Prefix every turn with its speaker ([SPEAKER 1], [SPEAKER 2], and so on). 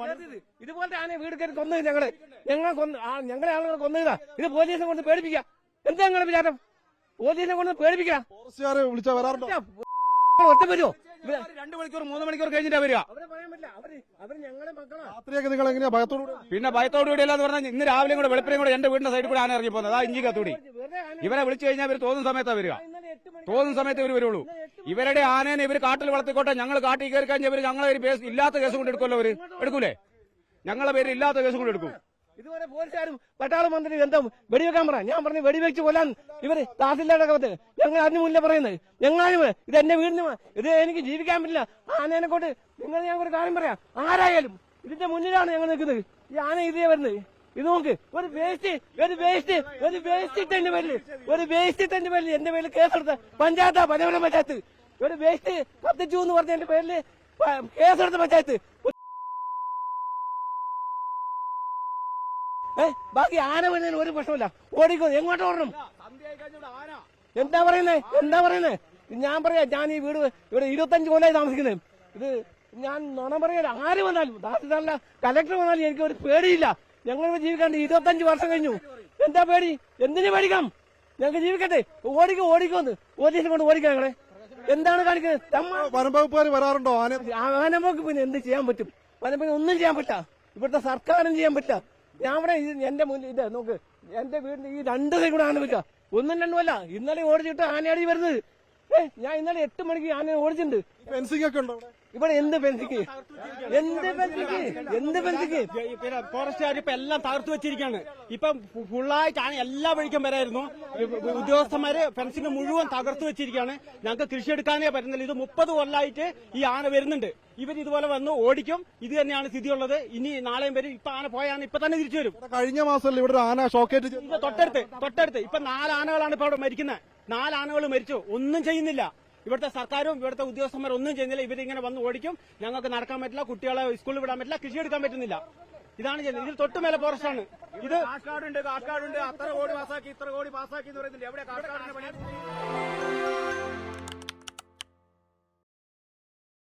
[SPEAKER 1] പണി?
[SPEAKER 2] ഇതുപോലത്തെ ആനയെ വീട് കയറി കൊന്നു ഞങ്ങൾ. ഞങ്ങൾ കൊന്ന് ഞങ്ങളെ ആളുകൾ കൊന്നതാ. ഇത് പോലീസിനെ കൊണ്ട് പേടിപ്പിക്കാം എന്താ നിങ്ങളെ വിചാരം? പോലീസിനെ കൊണ്ട് പേടിപ്പിക്കാം
[SPEAKER 1] ഫോറസ്റ്റുകാരെ വിളിച്ചാ വരാറുണ്ടോ?
[SPEAKER 2] ഒറ്റ വരുമോ
[SPEAKER 3] രണ്ടു മണിക്കൂർ മൂന്ന് മണിക്കൂർ കഴിഞ്ഞിട്ടാ വരിക.
[SPEAKER 2] അവരെ പറയാൻ പറ്റില്ല. അവർ അവർ ഞങ്ങളെ മക്കളാ.
[SPEAKER 1] രാത്രിയൊക്കെ നിങ്ങൾ എങ്ങനെയാ ഭയത്തോടു കൂടി?
[SPEAKER 3] പിന്നെ ഭയത്തോടു കൂടി അല്ലാന്ന് പറഞ്ഞാൽ ഇന്ന് രാവിലെ കൂടെ വെളുപ്പിനെയും കൂടെ എന്റെ വീടിന്റെ സൈഡിൽ കൂടെ ആന ഇറങ്ങി പോകുന്നത് ആ ഇഞ്ചി കത്തൂടി. ഇവരെ വിളിച്ചു കഴിഞ്ഞാൽ ഇവർ തോന്നുന്ന സമയത്താ വരിക.
[SPEAKER 2] ഇന്നലെ എട്ട് മണി
[SPEAKER 3] തോന്നുന്ന സമയത്ത് ഇവർ വരുള്ളൂ. ഇവരുടെ ആനേനെ ഇവർ കാട്ടിൽ വളർത്തിക്കോട്ടെ. ഞങ്ങൾ കാട്ടിൽ കയറി കഴിഞ്ഞാൽ ഇവർ ഞങ്ങളെ ഒരു ഇല്ലാത്ത കേസ് കൊണ്ട് എടുക്കുമല്ലോ അവർ എടുക്കൂലേ? ഞങ്ങളെ പേര് ഇല്ലാത്ത കേസ് കൊണ്ട് എടുക്കും.
[SPEAKER 2] ഇതുവരെ പോലീസുകാരും പട്ടാള മന്ത്രി എന്താ വെടിവെക്കാൻ പറ. ഞാൻ പറഞ്ഞു വെടിവെച്ച് കൊല്ലാൻ ഇവർ കവത്ത്. ഞങ്ങൾ അതിന് മുന്നേ പറയുന്നത്. ഞങ്ങളും ഇത് എന്റെ വീടിന് ഇത് എനിക്ക് ജീവിക്കാൻ പറ്റില്ല. ആനേനെ കൊണ്ട് നിങ്ങൾ ഞാൻ ഒരു കാര്യം പറയാം. ആരായാലും ഇതിന്റെ മുന്നിലാണ് ഞങ്ങൾ നിൽക്കുന്നത്. ഈ ആന ഇതേ വരുന്നത്. ഇത് നോക്ക്. ഒരു വേസ്റ്റ് ഒരു വേസ്റ്റ് ഒരു വേസ്റ്റ് ഇട്ടെന്റെ പേരിൽ ഒരു വേസ്റ്റ് ഇട്ടെന്റെ പേരിൽ എന്റെ പേരിൽ കേസെടുത്ത പഞ്ചായത്താ പനവരം പഞ്ചായത്ത് ഒരു വേസ്റ്റ് കത്തിച്ചു എന്ന് പറഞ്ഞ എന്റെ പേരിൽ കേസെടുത്ത പഞ്ചായത്ത്. ബാക്കി ആന വരുന്നതിന് ഒരു പ്രശ്നമില്ല ഓടിക്കോ എങ്ങോട്ട് ഓടണം? എന്താ പറയുന്നേ? എന്താ പറയുന്നേ? ഞാൻ പറയാ ഞാൻ ഈ വീട് ഇവിടെ ഇരുപത്തഞ്ച് കൊല്ലായി താമസിക്കുന്നത്. ഇത് ഞാൻ നുണ പറയാ ആര് വന്നാലും തഹസിൽദാരല്ല കലക്ടർ വന്നാലും എനിക്ക് ഒരു പേടിയില്ല. ഞങ്ങൾ ജീവിക്കാണ്ട് ഇരുപത്തഞ്ച് വർഷം കഴിഞ്ഞു. എന്താ പേടി? എന്തിനു പേടിക്കാം? ഞങ്ങൾക്ക് ജീവിക്കട്ടെ. ഓടിക്കോ ഓടിക്കോന്ന്. പോലീസിനെ കൊണ്ട് ഓടിക്കാം ഞങ്ങളെ. എന്താണ് കാണിക്കുന്നത്?
[SPEAKER 1] വനംവകുപ്പുകാർ വരാറുണ്ടോ? ആന
[SPEAKER 2] വനംവകുപ്പ് പിന്നെ എന്ത് ചെയ്യാൻ പറ്റും? വനംവകുപ്പിന് ഒന്നും ചെയ്യാൻ പറ്റാ. ഇവിടുത്തെ സർക്കാരും ചെയ്യാൻ പറ്റാ. ഞാൻ ഇവിടെ എന്റെ മുന്നിൽ ഇത് നോക്ക്. എന്റെ വീടിന്റെ ഈ രണ്ട് സൈഡ് കൂടെ ആന പറ്റുക ഒന്നും രണ്ടുമല്ല ഇന്നലെ ഓടിച്ചിട്ട് ആനയാടി വരുന്നത്. ഞാൻ ഇന്നലെ എട്ട് മണിക്ക് ഞാൻ ഓടിച്ചിട്ടുണ്ട്.
[SPEAKER 1] ഫെൻസിംഗ് ഒക്കെ ഉണ്ടോ
[SPEAKER 2] ഇവിടെ എന്ത് പെൻസിക്ക് എന്ത് പെൻസിക്ക് എന്ത് പെൻസിക്ക്
[SPEAKER 4] പിന്നെ ഫോറസ്റ്റുകാർ ഇപ്പൊ എല്ലാം തകർത്തു വെച്ചിരിക്കുകയാണ് ഇപ്പം ഫുള്ളായിട്ടാണ് എല്ലാ വഴിക്കും വരായിരുന്നു. ഉദ്യോഗസ്ഥന്മാര് ഫെൻസിങ് മുഴുവൻ തകർത്ത് വെച്ചിരിക്കുകയാണ് ഞങ്ങൾക്ക് കൃഷി എടുക്കാനേ പറ്റുന്നില്ല. ഇത് മുപ്പത് കൊല്ലായിട്ട് ഈ ആന വരുന്നുണ്ട്. ഇവർ ഇതുപോലെ വന്ന് ഓടിക്കും. ഇത് തന്നെയാണ് സ്ഥിതിയുള്ളത്. ഇനി നാളെയും വരും. ഇപ്പൊ ആന പോയ ആന ഇപ്പൊ തന്നെ തിരിച്ചു വരും.
[SPEAKER 1] കഴിഞ്ഞ മാസം ഇവിടെ ആന ഷോക്കേറ്റ്
[SPEAKER 4] തൊട്ടടുത്ത് തൊട്ടടുത്ത്. ഇപ്പൊ നാല് ആനകളാണ് ഇപ്പൊ അവിടെ മരിക്കുന്നത് നാല് ആനകൾ മരിച്ചു. ഒന്നും ചെയ്യുന്നില്ല. ഇവിടുത്തെ സർക്കാരും ഇവിടുത്തെ ഉദ്യോഗസ്ഥന്മാരും ഒന്നും ചെയ്യുന്നില്ല. ഇവരിങ്ങനെ വന്ന് ഓടിക്കും. ഞങ്ങൾക്ക് നടക്കാൻ പറ്റില്ല. കുട്ടികളെ സ്കൂളിൽ വിടാൻ പറ്റില്ല. കൃഷി എടുക്കാൻ പറ്റുന്നില്ല. ഇതാണ് ചെയ്യുന്നത്. ഇതിൽ തൊട്ട് മേലെ ഫോറസ്റ്റാണ് ഇത്
[SPEAKER 3] കാഷ്കാടുണ്ട് കാഷ്കാടുണ്ട്. അത്ര കോടി പാസ്സാക്കി ഇത്ര കോടി പാസ്സാക്കി എന്ന് പറയുന്നില്ല എവിടെ കാഷ്കാടിന്റെ പണി?